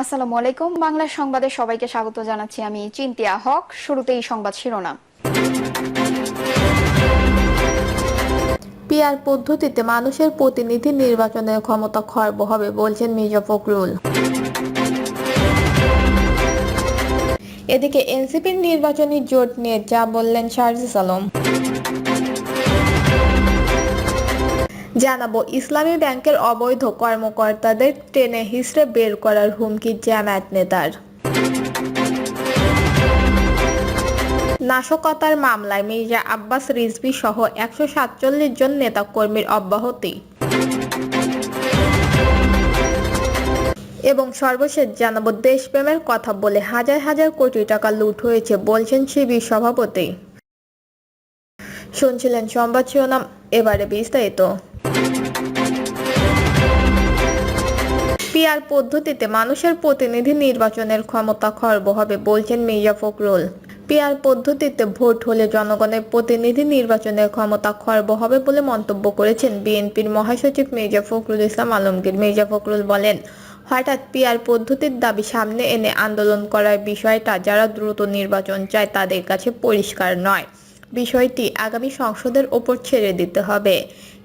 আসসালামু আলাইকুম। বাংলা সংবাদে সবাইকে স্বাগত জানাচ্ছি আমি চিন্তিয়া হক। শুরুতেই সংবাদ শিরোনাম। পিআর পদ্ধতিতে মানুষের প্রতিনিধি নির্বাচনের ক্ষমতা খর্ব হবে বলছেন মির্জা ফখরুল। এদিকে এনসিপির নির্বাচনী জোট নিয়ে যা বললেন শারজিস আলম। জানাব, ইসলামী ব্যাংকের অবৈধ কর্মকর্তাদের টেনে হিসড়ে বের করার হুমকি জামায়াত নেতার। নাশকতার মামলায় মির্জা আব্বাস রিজভী সহ একশো সাতচল্লিশ জন নেতাকর্মীর অব্যাহতি। এবং সর্বশেষ জানাব, দেশপ্রেমের কথা বলে হাজার হাজার কোটি টাকা লুট হয়েছে বলছেন শিবির সভাপতি। শুনছিলেন সংবাদ শিরোনাম, এবারে বিস্তারিত। পিআর পদ্ধতিতে মানুষের প্রতিনিধি নির্বাচনের ক্ষমতা খর্ব হবে বলছেন মির্জা ফখরুল। পিআর পদ্ধতিতে ভোট হলে জনগণের প্রতিনিধি নির্বাচনের ক্ষমতা খর্ব হবে বলে মন্তব্য করেছেন বিএনপির মহাসচিব মির্জা ফখরুল ইসলাম আলমগীর। মির্জা ফখরুল বলেন, হঠাৎ পিআর পদ্ধতির দাবি সামনে এনে আন্দোলন করার বিষয়টা যারা দ্রুত নির্বাচন চায় তাদের কাছে পরিষ্কার নয়। বিষয়টি আগামী সংসদের ওপর ছেড়ে দিতে হবে।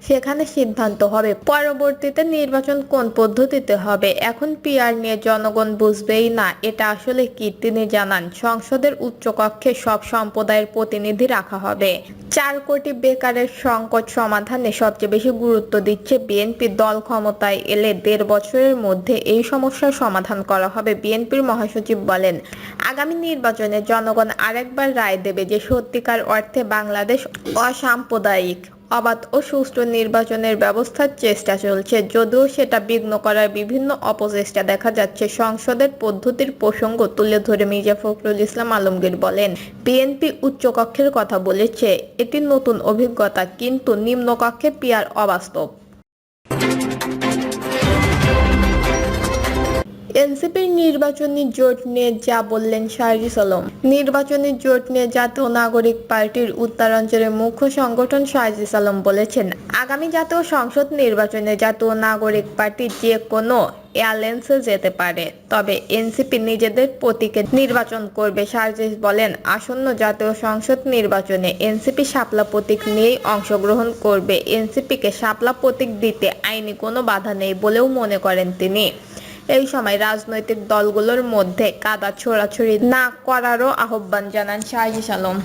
সেখানে সিদ্ধান্ত হবে। পরবর্তীতে নির্বাচন কোন পদ্ধতিতে হবে? এখন পিআর নিয়ে জনগণ বুঝবেই না, এটা আসলে কি তিনি জানান। সংসদের উচ্চকক্ষে সব সম্প্রদায়ের প্রতিনিধি রাখা হবে। চার কোটি বেকারের সংকট সমাধানে সবচেয়ে বেশি গুরুত্ব দিচ্ছে বিএনপি দল ক্ষমতায় এলে দেড় বছরের মধ্যে এই সমস্যার সমাধান করা হবে, বিএনপির মহাসচিব বলেন। আগামী নির্বাচনে জনগণ আরেকবার রায় দেবে যে সত্যিকার অর্থে বাংলাদেশ অসাম্প্রদায়িক। অবাধ ও সুষ্ঠু নির্বাচনের ব্যবস্থার চেষ্টা চলছে। যদিও সেটা বিঘ্ন করার বিভিন্ন অপচেষ্টা দেখা যাচ্ছে, সংসদের পদ্ধতির প্রসঙ্গ তুলে ধরে মির্জা ফখরুল ইসলাম আলমগীর বলেন, বিএনপি উচ্চকক্ষের কথা বলেছে, এটি নতুন অভিজ্ঞতা, কিন্তু নিম্নকক্ষে পিয়ার অবাস্তব। এনসিপির নির্বাচনী জোট নিয়ে যা বললেন শাহরিস আলম নির্বাচনী জোট নিয়ে জাতীয় নাগরিক পার্টির উত্তরাঞ্চলের মুখ্য সংগঠন শাহরিস সালম বলেছেন, আগামী জাতীয় সংসদ নির্বাচনে জাতীয় নাগরিক পার্টি যে কোনো অ্যালেন্সে যেতে পারে, তবে এনসিপি নিজেদের প্রতীকে নির্বাচন করবে শারজিস বলেন। আসন্ন জাতীয় সংসদ নির্বাচনে এনসিপি শাপলা প্রতীক নিয়েই অংশগ্রহণ করবে। এনসিপিকে শাপলা প্রতীক দিতে আইনি কোনো বাধা নেই বলেও মনে করেন তিনি। এই সময় রাজনৈতিক দলগুলোর মধ্যে কাদা ছোড়াছড়ি না করারও আহ্বান জানান শাহিস আলম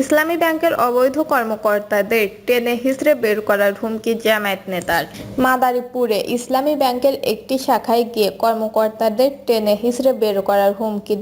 ইসলামী ব্যাংকের অবৈধ কর্মকর্তাদের টেনে হিসড়ে বের করার হুমকি জামায়াত নেতার। মাদারীপুরে ইসলামী ব্যাংকের একটি শাখায় গিয়ে কর্মকর্তাদের টেনে হিসড়ে বের করার হুমকি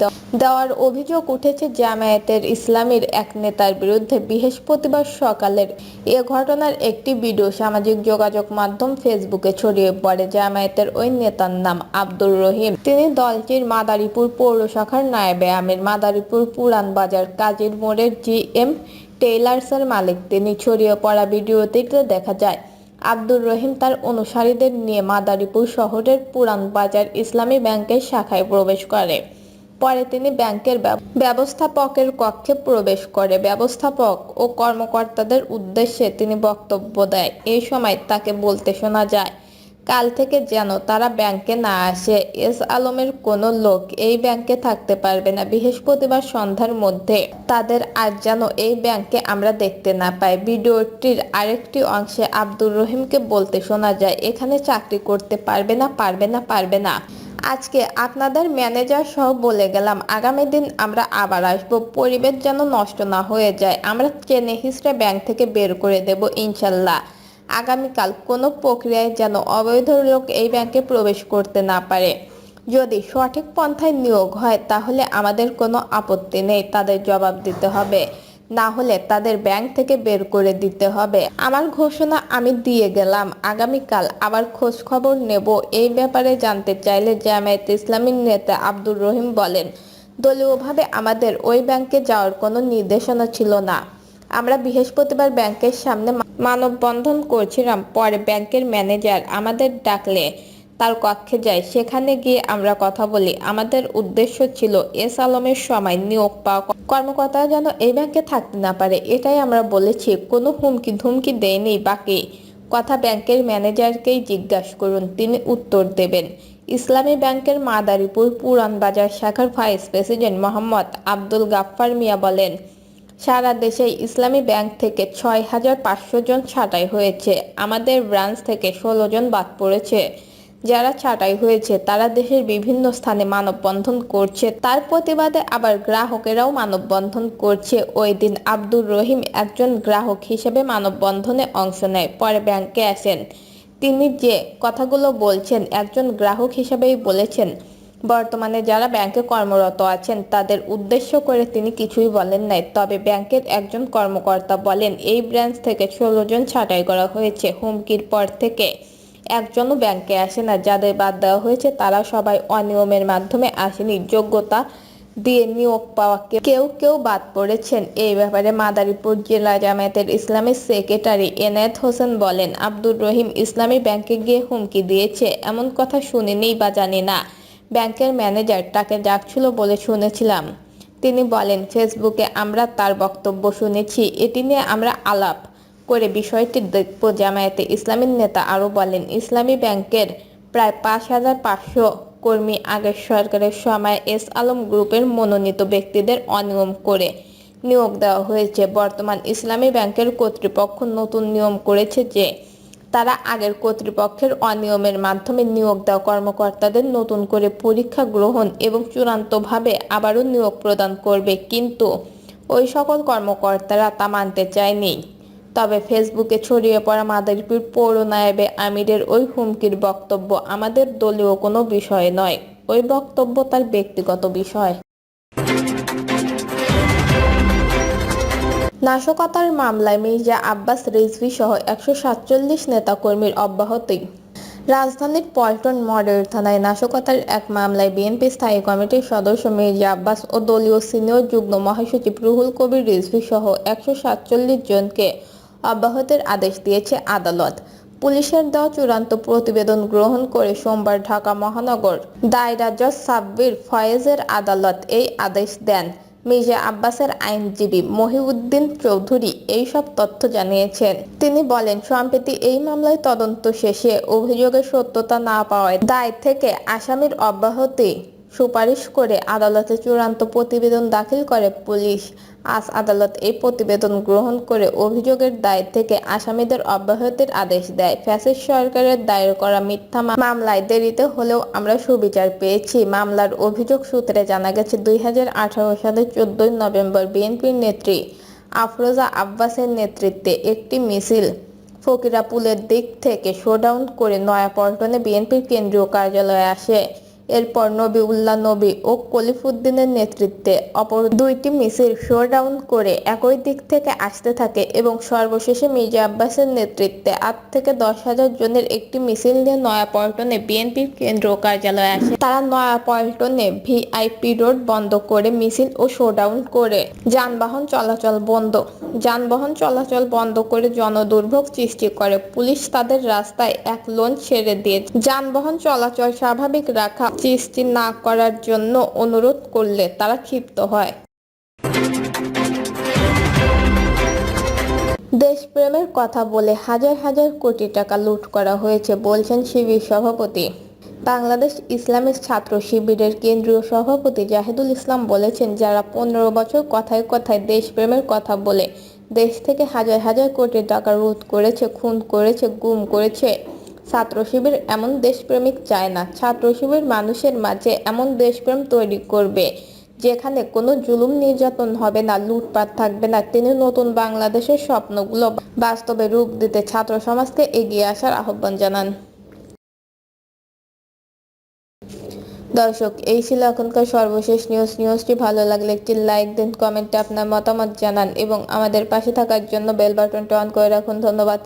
দেওয়ার অভিযোগ উঠেছে জামায়াতের ইসলামীর এক নেতার বিরুদ্ধে বৃহস্পতিবার সকালের এ ঘটনার একটি ভিডিও সামাজিক যোগাযোগ মাধ্যম ফেসবুকে ছড়িয়ে পড়ে। জামায়াতের ওই নেতার নাম আব্দুর রহিম। তিনি দলটির মাদারীপুর পৌর শাখার নায়েবে আমির। মাদারীপুর পুরান বাজার কাজীর মোড়ের জি এম টেইলার্সের মালিক। তিনি ছড়িয়ে পড়া ভিডিওতে দেখা যায়, আব্দুর রহিম তার অনুসারীদের নিয়ে মাদারীপুর শহরের পুরান বাজার ইসলামী ব্যাংকের শাখায় প্রবেশ করে। পরে তিনি ব্যাংকের ব্যব- ব্যবস্থাপকের কক্ষে প্রবেশ করে। ব্যবস্থাপক ও কর্মকর্তাদের উদ্দেশ্যে তিনি বক্তব্য দেয়। এই সময় তাকে বলতে শোনা যায় কাল থেকে যেন তারা ব্যাংকে না আসে। এস আলমের কোনো লোক এই ব্যাংকে থাকতে পারবে না। বৃহস্পতিবার সন্ধ্যার মধ্যে তাদের আজ যেন এই ব্যাংকে আমরা দেখতে না পাই। ভিডিওটির আরেকটি অংশে আব্দুর রহিমকে বলতে শোনা যায়, এখানে চাকরি করতে পারবে না পারবে না পারবে না। আজকে আপনাদের ম্যানেজার সহ বলে গেলাম, আগামী দিন আমরা আবার আসব। পরিবেশ যেন নষ্ট না হয়ে যায়। আমরা চেনে হিসড়ে ব্যাংক থেকে বের করে দেব, ইনশাল্লাহ। আগামীকাল কোনো প্রক্রিয়ায় যেন অবৈধ লোক এই ব্যাংকে প্রবেশ করতে না পারে। যদি সঠিক পন্থায় নিয়োগ হয়, তাহলে আমাদের কোনো আপত্তি নেই, তাদের জবাব দিতে হবে। না হলে তাদের ব্যাংক থেকে বের করে দিতে হবে। আমার ঘোষণা আমি দিয়ে গেলাম। আগামীকাল আবার খোঁজ খবর নেব। এই ব্যাপারে জানতে চাইলে জামায়াত ইসলামীর নেতা আব্দুর রহিম বলেন, দলীয়ভাবে আমাদের ওই ব্যাংকে যাওয়ার কোনো নির্দেশনা ছিল না। আমরা বৃহস্পতিবার ব্যাংকের সামনে মানববন্ধন করছিলাম। পরে ব্যাংকের ম্যানেজার আমাদের ডাকলে তার কক্ষে যাই সেখানে গিয়ে আমরা কথা বলি। আমাদের উদ্দেশ্য ছিল এস আলমের সময় নিয়োগ পাওয়া। কর্মকর্তারা যেন এই ব্যাংকে থাকতে না পারে, এটাই আমরা বলেছি। কোনো হুমকি ধুমকি দেয়নি। বাকি কথা ব্যাংকের ম্যানেজারকেই জিজ্ঞাসা করুন, তিনি উত্তর দেবেন। ইসলামী ব্যাংকের মাদারীপুর পুরান বাজার শাখার ভাইস প্রেসিডেন্ট মোহাম্মদ আব্দুল গাফফার মিয়া বলেন সারা দেশে ইসলামী ব্যাংক থেকে ছয় হাজার পাঁচশো জন ছাঁটাই হয়েছে। আমাদের ব্রাঞ্চ থেকে ষোলো জন বাদ পড়েছে। যারা ছাঁটাই হয়েছে, তারা দেশের বিভিন্ন স্থানে মানববন্ধন করছে। তার প্রতিবাদে আবার গ্রাহকেরাও মানববন্ধন করছে। ওই দিন আব্দুর রহিম একজন গ্রাহক হিসেবে মানববন্ধনে অংশ নেয়। পরে ব্যাংকে আসেন। তিনি যে কথাগুলো বলছেন, একজন গ্রাহক হিসেবেই বলেছেন বর্তমানে যারা ব্যাংকে কর্মরত আছেন, তাদের উদ্দেশ্য করে তিনি কিছুই বলেন নাই। তবে ব্যাংকের একজন কর্মকর্তা বলেন, এই ব্রাঞ্চ থেকে ষোলো জন ছাঁটাই করা হয়েছে। হুমকির পর থেকে একজনও ব্যাংকে আসে না। যাদের বাদ দেওয়া হয়েছে তারা সবাই অনিয়মের মাধ্যমে আসেনি। যোগ্যতা দিয়ে নিয়োগ পাওয়া কেউ কেউ বাদ পড়েছেন। এই ব্যাপারে মাদারীপুর জেলা জামায়াতের ইসলামী সেক্রেটারি এনায়েত হোসেন বলেন, আব্দুর রহিম ইসলামী ব্যাংকে গিয়ে হুমকি দিয়েছে। এমন কথা শুনিনি বা জানি না। ব্যাংকের ম্যানেজার তাকে ডাকছিল বলে শুনেছিলাম। তিনি বলেন, ফেসবুকে আমরা তার বক্তব্য শুনেছি। এটি নিয়ে আমরা আলাপ করে বিষয়টি দেখব। জামায়াতে ইসলামীর নেতা আরও বলেন, ইসলামী ব্যাংকের প্রায় পাঁচ হাজার পাঁচশো কর্মী আগের সরকারের সময় এস আলম গ্রুপের মনোনীত ব্যক্তিদের অনিয়ম করে নিয়োগ দেওয়া হয়েছে। বর্তমান ইসলামী ব্যাংকের কর্তৃপক্ষ নতুন নিয়ম করেছে যে তারা আগের কর্তৃপক্ষের অনিয়মের মাধ্যমে নিয়োগ দেওয়া কর্মকর্তাদের নতুন করে পরীক্ষা গ্রহণ এবং চূড়ান্তভাবে আবারও নিয়োগ প্রদান করবে, কিন্তু ওই সকল কর্মকর্তারা তা মানতে চায়নি। তবে ফেসবুকে ছড়িয়ে পড়া মাদারীপুর পৌর নায়েবে আমিরের ওই হুমকির বক্তব্য আমাদের দলীয় কোনো বিষয় নয়। ওই বক্তব্য তার ব্যক্তিগত বিষয়। নাশকতার মামলায় মির্জা আব্বাস রিজভি সহ একশো সাতচল্লিশ নেতাকর্মীর অব্যাহতি। রাজধানীর পল্টন মডেল থানায় নাশকতার এক মামলায় বিএনপি স্থায়ী কমিটির সদস্য মির্জা আব্বাস ও দলীয় সিনিয়র যুগ্ম মহাসচিব রুহুল কবির রিজভি সহ একশো সাতচল্লিশ জনকে অব্যাহতির আদেশ দিয়েছে আদালত। পুলিশের দেওয়া চূড়ান্ত প্রতিবেদন গ্রহণ করে সোমবার ঢাকা মহানগর দায়রা জজ সাব্বির ফয়েজের আদালত এই আদেশ দেন। মির্জা আব্বাসের আইনজীবী মহিউদ্দিন চৌধুরী এই সব তথ্য জানিয়েছেন। তিনি বলেন, সম্প্রতি এই মামলায় তদন্ত শেষে অভিযোগের সত্যতা না পাওয়ায় দায় থেকে আসামির অব্যাহতি সুপারিশ করে আদালতে চূড়ান্ত প্রতিবেদন দাখিল করে পুলিশ। আজ আদালত এই প্রতিবেদন গ্রহণ করে অভিযোগের দায় থেকে আসামিদের অব্যাহতির আদেশ দেয়। ফ্যাসিস্ট সরকারের দায়ের করা মিথ্যা মামলায় দেরিতে হলেও আমরা সুবিচার পেয়েছি। মামলার অভিযোগ সূত্রে জানা গেছে, দুই হাজার আঠারো সালের চোদ্দই নভেম্বর বিএনপির নেত্রী আফরোজা আব্বাসের নেতৃত্বে একটি মিছিল ফকিরাপুলের দিক থেকে শোডাউন করে নয়াপল্টনে বিএনপির কেন্দ্রীয় কার্যালয়ে আসে। এরপর নবী উল্লাহ নবী ও কলিফুদ্দিনের নেতৃত্বে অপর দুইটি মিছিল শোডাউন করে একই দিক থেকে আসতে থাকে এবং সর্বশেষে মির্জা আব্বাসের নেতৃত্বে আট থেকে দশ হাজার জনের একটি মিছিল নিয়ে নয়াপল্টনে বিএনপির কেন্দ্রীয় কার্যালয়ে আসে। তারা নয়াপল্টনে ভিআইপি রোড বন্ধ করে মিছিল ও শোডাউন করে। যানবাহন চলাচল বন্ধ। যানবাহন চলাচল বন্ধ করে জনদুর্ভোগ সৃষ্টি করে। পুলিশ তাদের রাস্তায় এক লোন ছেড়ে দিয়ে যানবাহন চলাচল স্বাভাবিক রাখা সৃষ্টি না করার জন্য অনুরোধ করলে তারা ক্ষিপ্ত হয়। দেশপ্রেমের কথা বলে হাজার হাজার কোটি টাকা লুট করা হয়েছে বলছেন শিবির সভাপতি। বাংলাদেশ ইসলামী ছাত্র শিবিরের কেন্দ্রীয় সভাপতি জাহিদুল ইসলাম বলেছেন, যারা পনেরো বছর কথায় কথায় দেশপ্রেমের কথা বলে, দেশ থেকে হাজার হাজার কোটি টাকা রোধ করেছে, খুন করেছে, গুম করেছে। ছাত্র শিবির এমন দেশপ্রেমিক চায় না। ছাত্র শিবির মানুষের মাঝে এমন দেশপ্রেম তৈরি করবে, যেখানে কোনো জুলুম নির্যাতন হবে না, লুটপাট থাকবে না। তিনি নতুন বাংলাদেশের স্বপ্নগুলো বাস্তবে রূপ দিতে ছাত্র সমাজকে এগিয়ে আসার আহ্বান জানান। দর্শক, এই ছিল এখনকার সর্বশেষ নিউজ নিউজটি ভালো লাগলে একটি লাইক দিন কমেন্টে আপনার মতামত জানান এবং আমাদের পাশে থাকার জন্য বেল বাটনটা অন করে রাখুন। ধন্যবাদ।